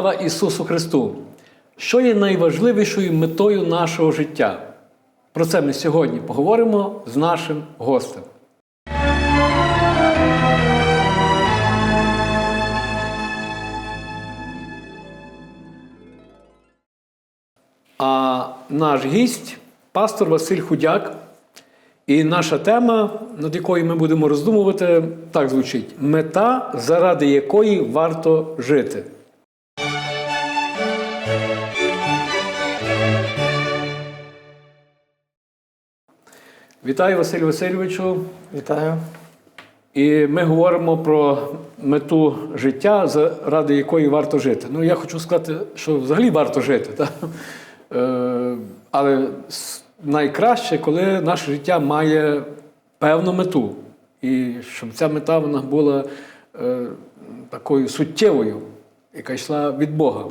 Слава Ісусу Христу! Що є найважливішою метою нашого життя? Про це ми сьогодні поговоримо з нашим гостем. А наш гість пастор Василь Худяк. І наша тема, над якою ми будемо роздумувати, так звучить: мета, заради якої варто жити. Вітаю Василь Васильовичу. Вітаю. І ми говоримо про мету життя, заради якої варто жити. Ну, я хочу сказати, що взагалі варто жити. Так? Е, але найкраще, коли наше життя має певну мету. І щоб ця мета вона була е, такою суттєвою, яка йшла від Бога.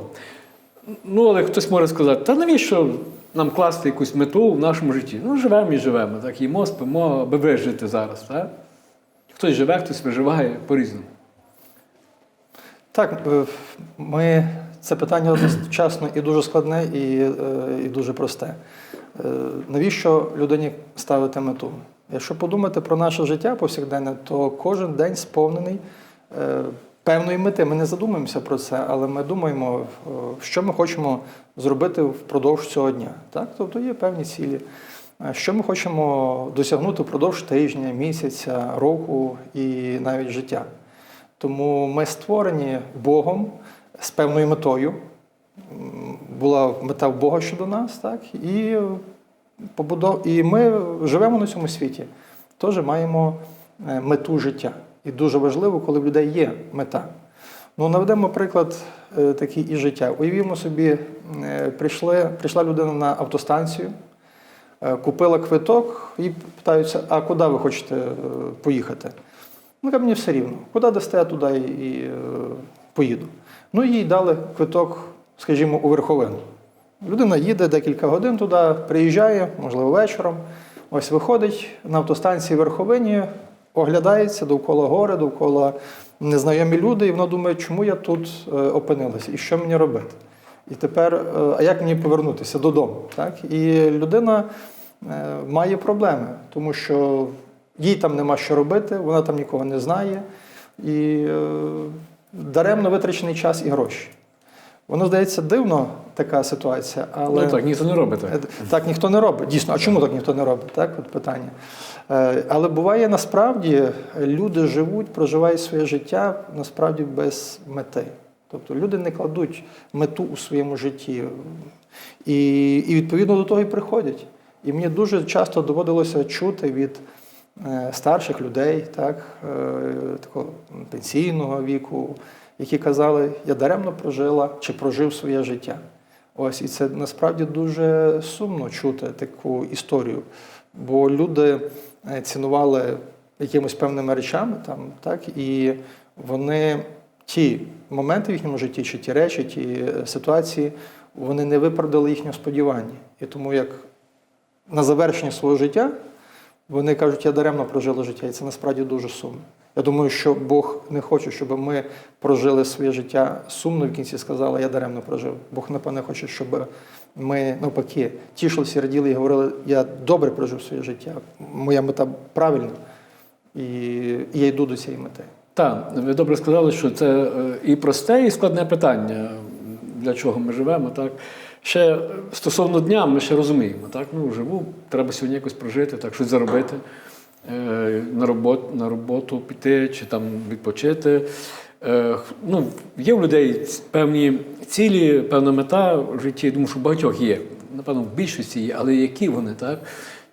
Ну, але хтось може сказати, та навіщо нам класти якусь мету в нашому житті? Ну, живемо і живемо, так, їмо, спимо, аби вижити зараз. Так? Хтось живе, хтось виживає по-різному. Так, е, ми це питання одночасно і дуже складне, і, е, і дуже просте. Е, Навіщо людині ставити мету? Якщо подумати про наше життя повсякденне, то кожен день сповнений певної мети. Ми не задумуємося про це, але ми думаємо, е, що ми хочемо зробити впродовж цього дня. Так? Тобто є певні цілі. Е, Що ми хочемо досягнути впродовж тижня, місяця, року і навіть життя. Тому ми створені Богом з певною метою. Була мета в Бога щодо нас, так? І, побудов... і ми живемо на цьому світі. Теж маємо е, мету життя. І дуже важливо, коли в людей є мета. Ну, наведемо приклад е, такий із життя. Уявімо собі, е, прийшли, прийшла людина на автостанцію, е, купила квиток і питаються, а куди ви хочете поїхати? Ну, каже, мені все рівно. Куди дасте, я туди і, поїду. Ну, їй дали квиток, скажімо, у верховину. Людина їде декілька годин туди, приїжджає, можливо, вечором. Ось виходить на автостанції Верховині, оглядається довкола гори, довкола незнайомі люди, і вона думає, чому я тут е, опинилася і що мені робити. І тепер, е, а як мені повернутися додому? Так? І людина е, має проблеми, тому що їй там нема що робити, вона там нікого не знає, і даремно витрачений час і гроші. Воно здається дивно, така ситуація, але Ну так, ніхто не робить так. Е, так ніхто не робить. Дійсно, а чому так ніхто не робить? Так, от питання. Е, Але буває насправді люди живуть, проживають своє життя насправді без мети. Тобто люди не кладуть мету у своєму житті. І, і відповідно до того і приходять. І мені дуже часто доводилося чути від е, старших людей, так, такого пенсійного віку, які казали, я даремно прожила чи прожив своє життя. Ось, і це насправді дуже сумно чути таку історію. Бо люди е, цінували якимось певними речами, там, так, і вони ті моменти в їхньому житті, чи ті речі, ті е, ситуації, вони не виправдали їхнього сподівання. І тому як на завершення свого життя вони кажуть, я даремно прожила життя, і це насправді дуже сумно. Я думаю, що Бог не хоче, щоб ми прожили своє життя сумно в кінці сказали, я даремно прожив. Бог, напевне, хоче, щоб ми навпаки тішилися, раділи і говорили, я добре прожив своє життя, моя мета правильна, і, я йду до цієї мети. Так, ви добре сказали, що це е, і просте, і складне питання, для чого ми живемо. Так? Ще е, стосовно дня, ми ще розуміємо. Так? Ну, живу, треба сьогодні якось прожити, так, щось заробити, е, на, роботу, на роботу піти чи там відпочити. Е, Ну, є в людей певні цілі, певна мета в житті. Я думаю, що у багатьох є. Напевно, в більшості є, але які вони, так?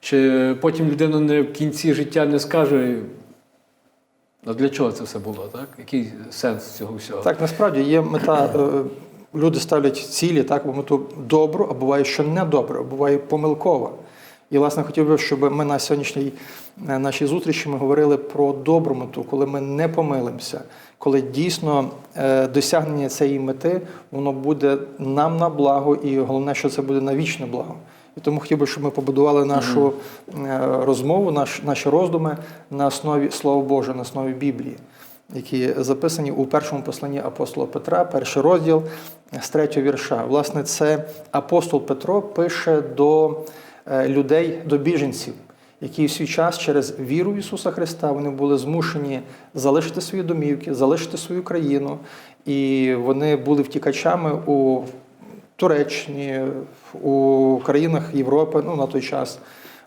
Чи потім людина не в кінці життя не скаже, а для чого це все було, так? Який сенс цього всього? Так, насправді є мета. Люди ставлять цілі, так, або мету добру, а буває, що не добре, а буває помилкова. І, власне, хотів би, щоб ми на сьогоднішній е, нашій зустрічі ми говорили про добру мету, коли ми не помилимося, коли дійсно е, досягнення цієї мети воно буде нам на благо, і головне, що це буде на вічне благо. І тому хотів би, щоб ми побудували нашу е, розмову, наш, наші роздуми на основі Слова Божого, на основі Біблії. які записані у першому посланні апостола Петра, перший розділ з третього вірша. Власне, це апостол Петро пише до е, людей, до біженців, які в свій час через віру в Ісуса Христа вони були змушені залишити свої домівки, залишити свою країну, і вони були втікачами у Туреччині, у країнах Європи, ну на той час.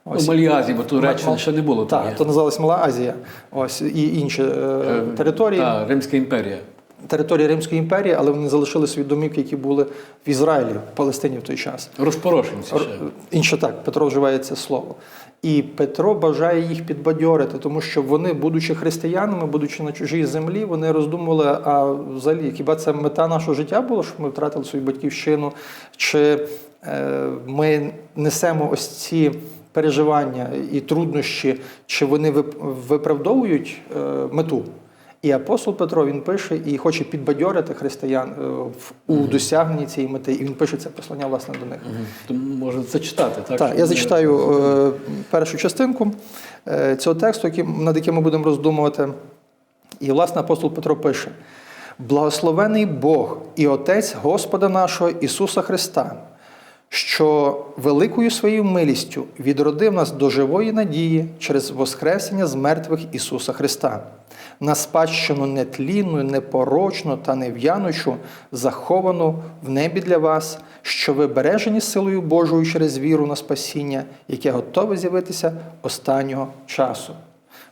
У Малій Азії, бо Туреччини ще не було. Так, то називалась Мала Азія. Ось і інші е, території, Так, Римська імперія. Території Римської імперії, але вони залишили свої домівки, які були в Ізраїлі, в Палестині в той час. Розпорошенці ще. Інше так, Петро вживає це слово. І Петро бажає їх підбадьорити, тому що вони, будучи християнами, будучи на чужій землі, вони роздумували, а взагалі, хіба це мета нашого життя була, щоб ми втратили свою батьківщину, чи е, ми несемо ось ці переживання і труднощі, чи вони вип- виправдовують е, мету. І апостол Петро він пише і хоче підбадьорити християн е, в- у досягненні цієї мети. І він пише це послання власне до них. Тому можна це читати, так? Так, я зачитаю е, першу частинку е, цього тексту, над яким ми будемо роздумувати. І, власне, апостол Петро пише: Благословений Бог і Отець Господа нашого Ісуса Христа, що великою своєю милістю відродив нас до живої надії через Воскресення з мертвих Ісуса Христа, на спадщину нетлінну, непорочну та нев'янучу, заховану в небі для вас, що ви бережені силою Божою через віру на спасіння, яке готове з'явитися останнього часу.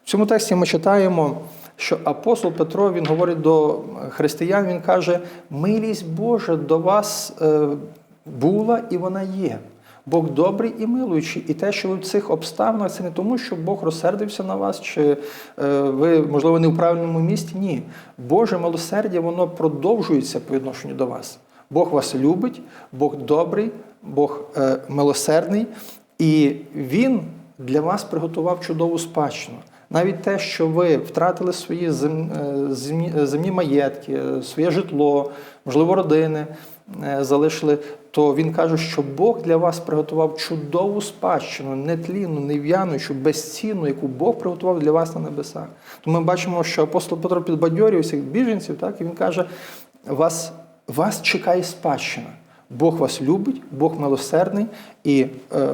В цьому тексті ми читаємо, що апостол Петро він говорить до християн, він каже: милість Божа до вас е, була і вона є. Бог добрий і милуючий. І те, що ви в цих обставинах, це не тому, що Бог розсердився на вас, чи е, ви, можливо, не в правильному місці. Ні. Боже милосердя, воно продовжується по відношенню до вас. Бог вас любить, Бог добрий, Бог е, милосердний, і Він для вас приготував чудову спадщину. Навіть те, що ви втратили свої зем- е, земні, е, земні маєтки, своє житло, можливо, родини залишили, то він каже, що Бог для вас приготував чудову спадщину, нетлінну, нев'янучу, безцінну, яку Бог приготував для вас на небесах. Тому ми бачимо, що апостол Петро підбадьорює всіх біженців, так, і він каже: вас, вас чекає спадщина. Бог вас любить, Бог милосердний, і, е,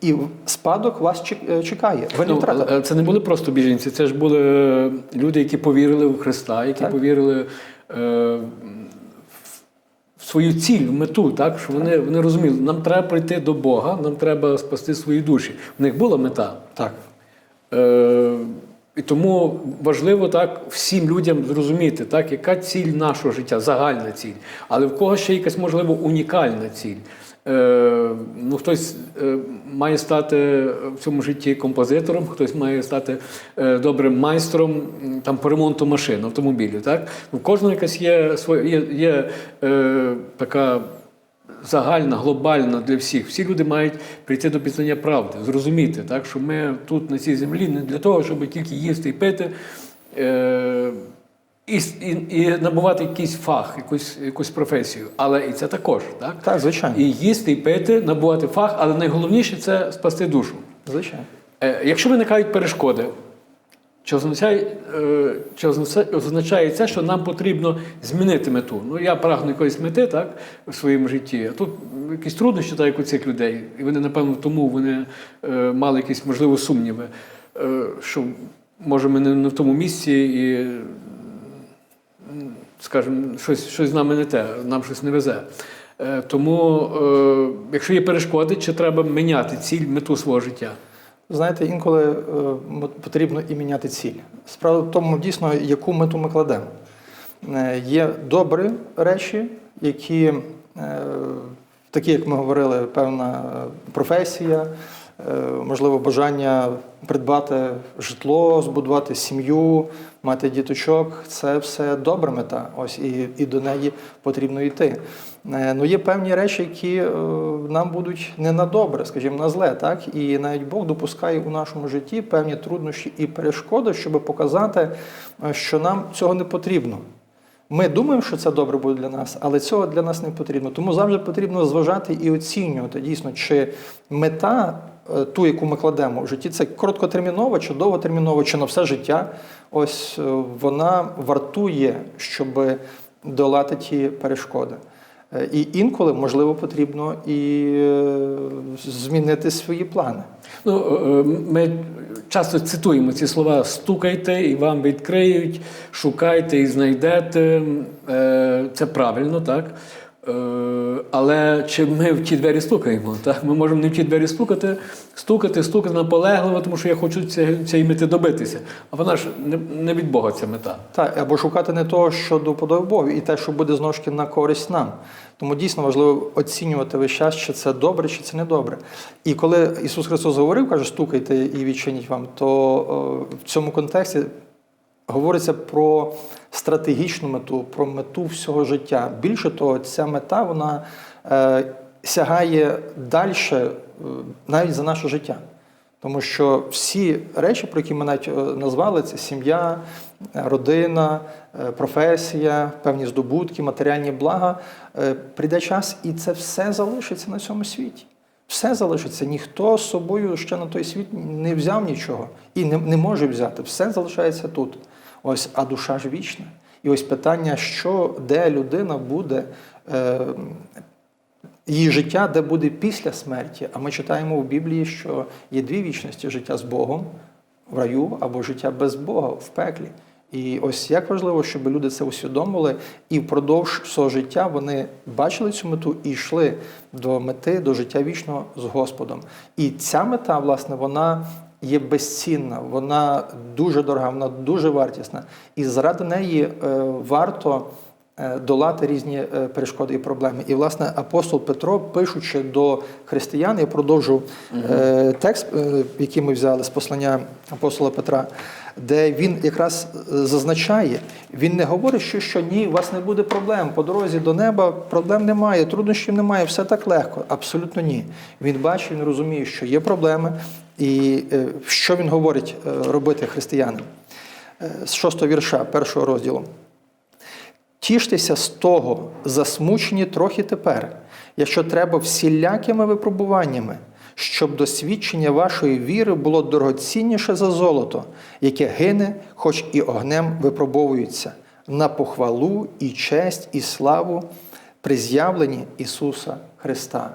і спадок вас е, чекає. Ви Ну, втратили. це не були просто біженці, це ж були е, люди, які повірили в Христа, які Так. повірили е, свою ціль, мету, так? що вони, вони розуміли, нам треба прийти до Бога, нам треба спасти свої душі. В них була мета. Так. Е, і тому важливо так всім людям зрозуміти, так, яка ціль нашого життя, загальна ціль. Але в кого ще якась, можливо, унікальна ціль. Е, ну, хтось е, має стати в цьому житті композитором, хтось має стати е, добрим майстром там, по ремонту машин, автомобілів. Так? У кожного якась є, є, є е, така загальна, глобальна для всіх. Всі люди мають прийти до пізнання правди, зрозуміти, так, що ми тут на цій землі не для того, щоб тільки їсти і пити. Е- і, і, і набувати якийсь фах, якусь, якусь професію, але і це також, так? Так, звичайно. І їсти, і пити, набувати фах, але найголовніше це спасти душу. Звичайно. Е, якщо виникають перешкоди, чи означає, е, чи означає, це, що нам потрібно змінити мету? Ну, я прагну якоїсь мети так, в своєму житті, а тут якісь труднощі, так як у цих людей, і вони, напевно, тому вони е, мали якісь, можливо, сумніви, е, що може ми не, в тому місці і, скажімо, щось, щось з нами не те, нам щось не везе. Е, тому, е, якщо є перешкоди, чи треба міняти ціль, мету свого життя? Знаєте, інколи е, потрібно і міняти ціль. Справа в тому, дійсно, яку мету ми кладемо. Є добрі речі, які, такі, як ми говорили, певна професія, можливо, бажання придбати житло, збудувати сім'ю, мати діточок. Це все добра мета. Ось і, і до неї потрібно йти. Е, Ну, є певні речі, які е, нам будуть не на добре, скажімо, на зле, так? І навіть Бог допускає у нашому житті певні труднощі і перешкоди, щоб показати, е, що нам цього не потрібно. Ми думаємо, що це добре буде для нас, але цього для нас не потрібно. Тому завжди потрібно зважати і оцінювати дійсно, чи мета е, ту, яку ми кладемо в житті, це короткотермінова чи довготермінова, чи на все життя. Ось е, вона вартує, щоб долати ті перешкоди. Е, І інколи, можливо, потрібно і е, змінити свої плани. Ну, е, ми часто цитуємо ці слова: стукайте і вам відкриють, шукайте і знайдете. Е, Це правильно, так? Е, Але чи ми в ті двері стукаємо? Так? Ми можемо не в ті двері стукати, стукати, стукати наполегливо, тому що я хочу цієї мети добитися. А вона ж не, не від Бога ця мета. Так, або шукати не того, що до подоби Богу, і те, що буде знову на користь нам. Тому дійсно важливо оцінювати весь час, чи це добре, чи це не добре. І коли Ісус Христос говорив, каже, стукайте і відчиніть вам, то е, в цьому контексті говориться про стратегічну мету, про мету всього життя. Більше того, ця мета вона е, сягає далі навіть за наше життя. Тому що всі речі, про які ми навіть е, назвали, це сім'я, е, родина, е, професія, певні здобутки, матеріальні блага. Е, Прийде час, і це все залишиться на цьому світі. Все залишиться. Ніхто з собою ще на той світ не взяв нічого і не, не може взяти. Все залишається тут. Ось, а душа ж вічна. І ось питання, що де людина буде. Е, її життя, де буде після смерті. А ми читаємо в Біблії, що є дві вічності: життя з Богом в раю або життя без Бога в пеклі. І ось як важливо, щоб люди це усвідомили, і впродовж свого життя вони бачили цю мету і йшли до мети, до життя вічного з Господом. І ця мета, власне, вона є безцінна, вона дуже дорога, вона дуже вартісна. І заради неї е, варто е, долати різні е, перешкоди і проблеми. І, власне, апостол Петро, пишучи до християн, я продовжу е, текст, який ми взяли з послання апостола Петра, де він якраз зазначає, він не говорить, що, що ні, у вас не буде проблем. По дорозі до неба проблем немає, труднощів немає, все так легко. Абсолютно ні. Він бачить, він розуміє, що є проблеми, і е, що він говорить е, робити християнам. Е, З шостого вірша першого розділу. Тіштеся з того, засмучені трохи тепер, якщо треба всілякими випробуваннями, щоб досвідчення вашої віри було дорогоцінніше за золото, яке гине, хоч і огнем випробовується, на похвалу і честь, і славу при з'явленні Ісуса Христа.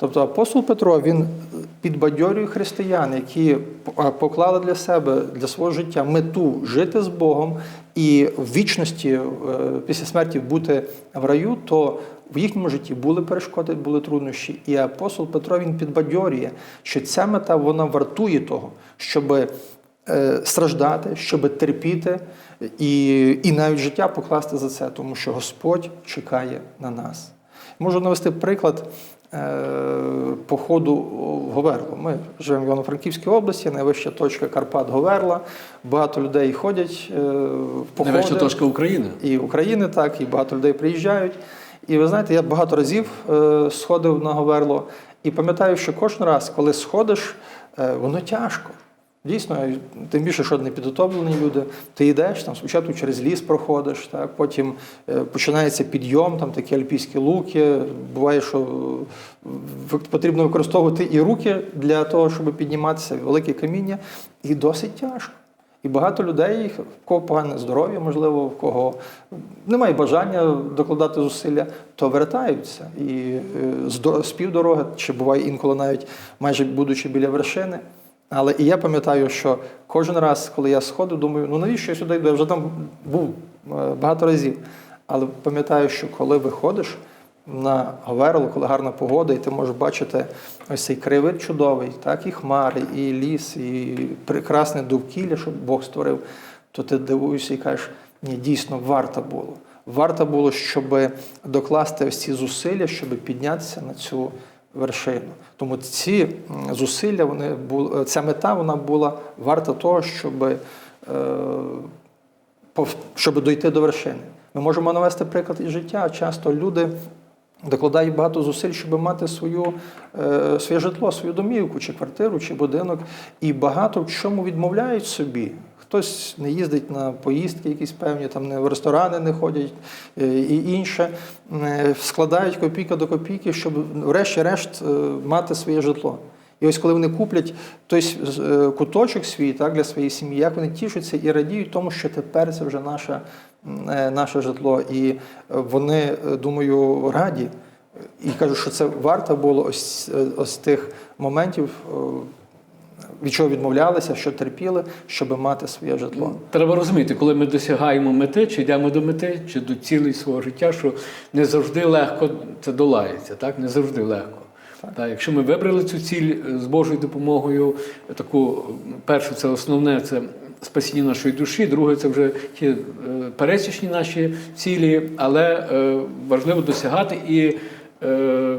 Тобто апостол Петро він підбадьорює християн, які поклали для себе, для свого життя мету жити з Богом і в вічності е, після смерті бути в раю, то в їхньому житті були перешкоди, були труднощі. І апостол Петро він підбадьорює, що ця мета вона вартує того, щоб е, страждати, щоб терпіти і, і навіть життя покласти за це, тому що Господь чекає на нас. Можу навести приклад походу в Говерло. Ми живемо в Івано-Франківській області, найвища точка Карпат Говерла. Багато людей ходять е, в походи. Найвища точка України. І України, так, і багато людей приїжджають. І ви знаєте, я багато разів е, сходив на Говерло і пам'ятаю, що кожен раз, коли сходиш, е, воно тяжко. Дійсно, тим більше, що не підготовлені люди. Ти йдеш там, спочатку через ліс проходиш, так, потім е, починається підйом, там такі альпійські луки. Буває, що е, потрібно використовувати і руки для того, щоб підніматися, велике каміння, і досить тяжко. І багато людей, в кого погане здоров'я, можливо, в кого немає бажання докладати зусилля, то вертаються. І е, з півдороги, чи буває інколи навіть майже будучи біля вершини. Але і я пам'ятаю, що кожен раз, коли я сходив, думаю, ну навіщо я сюди йду? Я вже там був е, багато разів. Але пам'ятаю, що коли виходиш на Говерло, коли гарна погода, і ти можеш бачити ось цей краєвид чудовий, так, і хмари, і ліс, і прекрасне довкілля, що Бог створив, то ти дивуєшся і кажеш, ні, дійсно варто було. Варто було, щоб докласти ось ці зусилля, щоб піднятися на цю вершину. Тому ці зусилля, вони були, ця мета вона була варта того, щоб, е, щоб дойти до вершини. Ми можемо навести приклад із життя. Часто люди докладають багато зусиль, щоб мати свою, е, своє житло, свою домівку, чи квартиру, чи будинок, і багато в чому відмовляють собі. Хтось не їздить на поїздки якісь певні, там не в ресторани не ходять е, і інше. Е, Складають копійка до копійки, щоб врешті-решт е, мати своє житло. І ось коли вони куплять той куточок свій так, для своєї сім'ї, як вони тішаться і радіють тому, що тепер це вже наше, наше житло. І вони, думаю, раді. І кажуть, що це варто було ось, ось тих моментів, від чого відмовлялися, що терпіли, щоб мати своє житло. Треба розуміти, коли ми досягаємо мети, чи йдемо до мети, чи до цілей свого життя, що не завжди легко це долається, так? Не завжди легко. Так. якщо ми вибрали цю ціль е, з Божою допомогою, таку перше, це основне це спасіння нашої душі, друге це вже ті е, пересічні наші цілі, але е, важливо досягати і е, ну,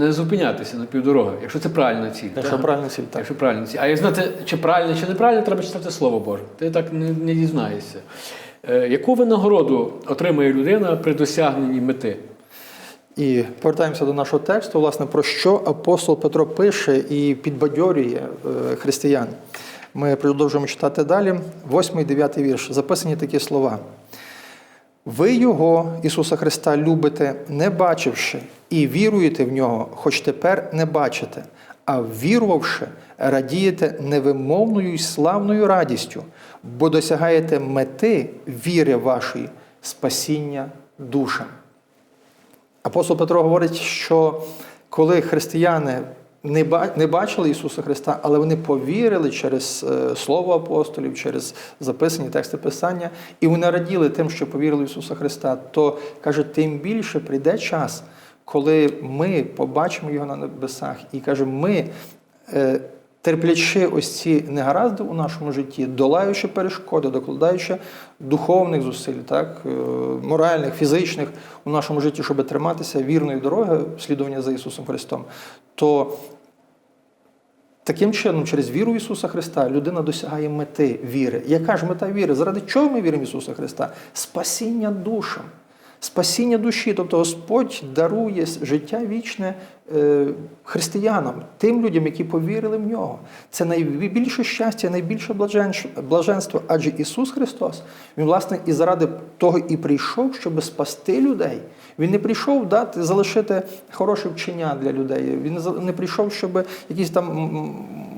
не зупинятися на півдороги, якщо це правильна ціль. Якщо так? правильно ціль, так. Якщо правильно. А як знати, чи правильно, чи неправильно, треба читати Слово Боже. Ти так не, не дізнаєшся. Е, яку винагороду отримує людина при досягненні мети? І повертаємося до нашого тексту, власне, про що апостол Петро пише і підбадьорює е, християн. Ми продовжуємо читати далі. Восьмий, дев'ятий вірш. Записані такі слова. Ви Його, Ісуса Христа, любите, не бачивши, і віруєте в нього, хоч тепер не бачите, а вірувавши, радієте невимовною й славною радістю, бо досягаєте мети віри вашої, спасіння душам. Апостол Петро говорить, що коли християни не бачили Ісуса Христа, але вони повірили через е, Слово апостолів, через записані тексти Писання, і вони раділи тим, що повірили в Ісуса Христа, то каже, тим більше прийде час, коли ми побачимо Його на небесах, і каже, ми. Терплячи ось ці негаразди у нашому житті, долаючи перешкоди, докладаючи духовних зусиль, так, е, моральних, фізичних у нашому житті, щоб триматися вірної дороги слідування за Ісусом Христом, то таким чином, через віру в Ісуса Христа, людина досягає мети віри. Яка ж мета віри? Заради чого ми віримо в Ісуса Христа? Спасіння душам. Спасіння душі, тобто Господь дарує життя вічне е, християнам, тим людям, які повірили в нього. Це найбільше щастя, найбільше блаженство, адже Ісус Христос, Він, власне, і заради того і прийшов, щоб спасти людей. Він не прийшов дати, залишити хороше вчення для людей. Він не прийшов, щоб якийсь там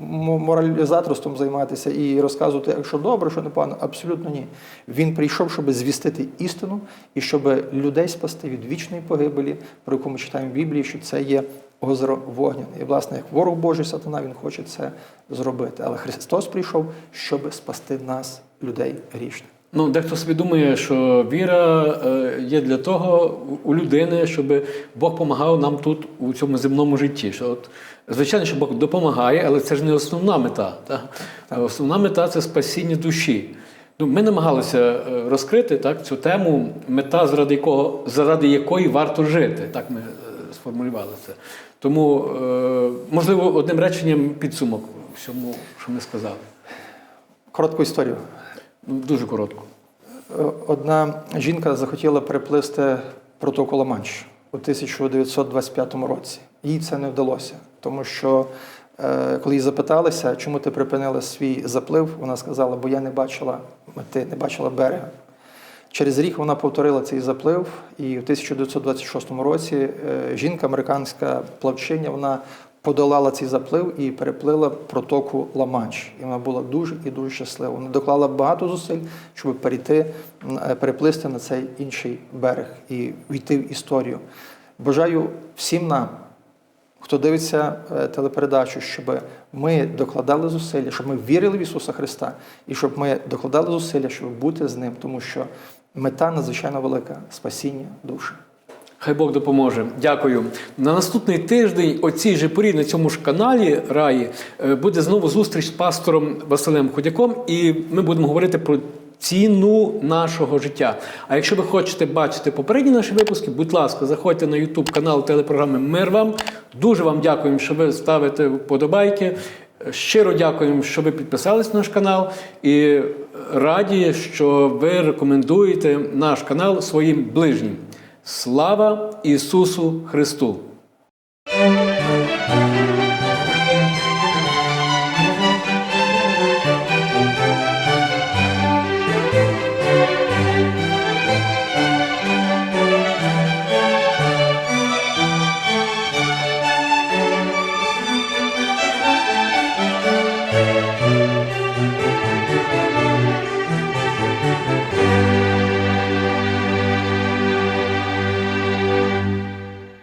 моралізаторством займатися і розказувати, якщо добре, що не погано. Абсолютно ні. Він прийшов, щоб звістити істину і щоб людей спасти від вічної погибелі, про яку ми читаємо в Біблії, що це є озеро вогняне. І, власне, як ворог Божий сатана, він хоче це зробити. Але Христос прийшов, щоб спасти нас, людей грішних. Ну, дехто собі думає, що віра е, є для того у людини, щоб Бог допомагав нам тут у цьому земному житті. Що от, звичайно, що Бог допомагає, але це ж не основна мета. Так? Основна мета це спасіння душі. Ну, ми намагалися е, розкрити так, цю тему, мета, заради, якого, заради якої варто жити. Так ми е, сформулювали це. Тому, можливо, одним реченням підсумок всьому, що ми сказали. Коротку історію. Дуже коротко. Е, Одна жінка захотіла переплисти протокол Ла-Манш у 1925 році. Їй це не вдалося, тому що е, коли її запиталися, чому ти припинила свій заплив, вона сказала, бо я не бачила мети, не бачила берега. Через рік вона повторила цей заплив, і в 1926 році е, жінка, американська плавчиня, вона подолала цей заплив і переплила протоку Ла-Манш. І вона була дуже і дуже щаслива. Вона доклала багато зусиль, щоб перейти, е, переплисти на цей інший берег і війти в історію. Бажаю всім нам, хто дивиться е, телепередачу, щоб ми докладали зусилля, щоб ми вірили в Ісуса Христа, і щоб ми докладали зусилля, щоб бути з Ним, тому що мета надзвичайно велика спасіння душі. Хай Бог допоможе. Дякую. На наступний тиждень о цій же порі на цьому ж каналі Раї е, буде знову зустріч з пастором Василем Ходяком, і ми будемо говорити про ціну нашого життя. А якщо ви хочете бачити попередні наші випуски, будь ласка, заходьте на YouTube канал телепрограми Мир вам. Дуже вам дякуємо, що ви ставите вподобайки. Щиро дякуємо, що ви підписались на наш канал, і раді, що ви рекомендуєте наш канал своїм ближнім. Слава Ісусу Христу!